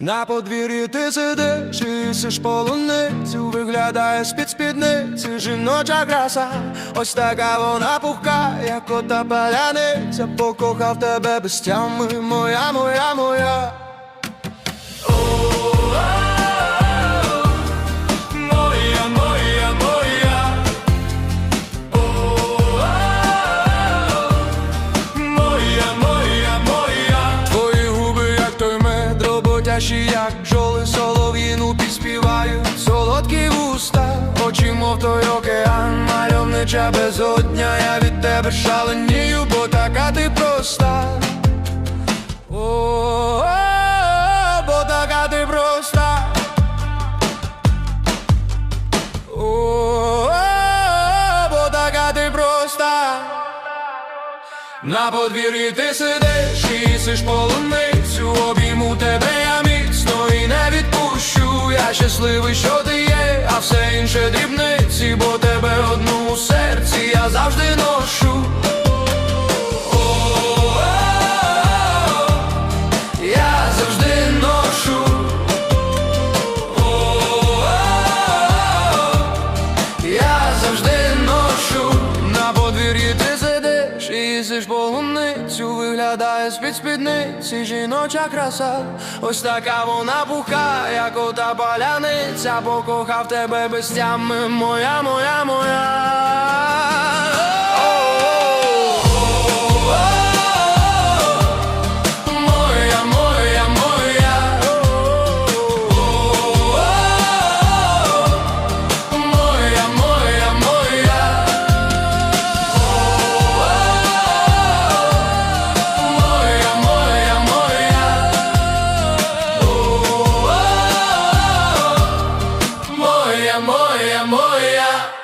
На подвір'ї ти сидиш і сиш полуницю Виглядає з-під спідниці жіноча краса. Ось така вона пухка, як ота паляниця Покохав тебе без тями, моя, моя, моя Моя, роботящі, як бджоли Солов'їну підспівають Солодкі вуста, очі, мов той океан Мальовнича безодня, я від тебе шаленію, бо така ти проста. О, бо така ти проста. О, бо така ти проста. На подвір'ї ти сидиш і їсиш полуницю Обійму тебе я Щасливий, що ти є, а все інше дрібниці Бо тебе одну у серці я завжди ношу їсиш полуницю Виглядає з-під спідниці жіноча краса. Ось така вона пуха, як ота паляниця Покохав тебе без тями, моя, моя, моя Моя, моя, моя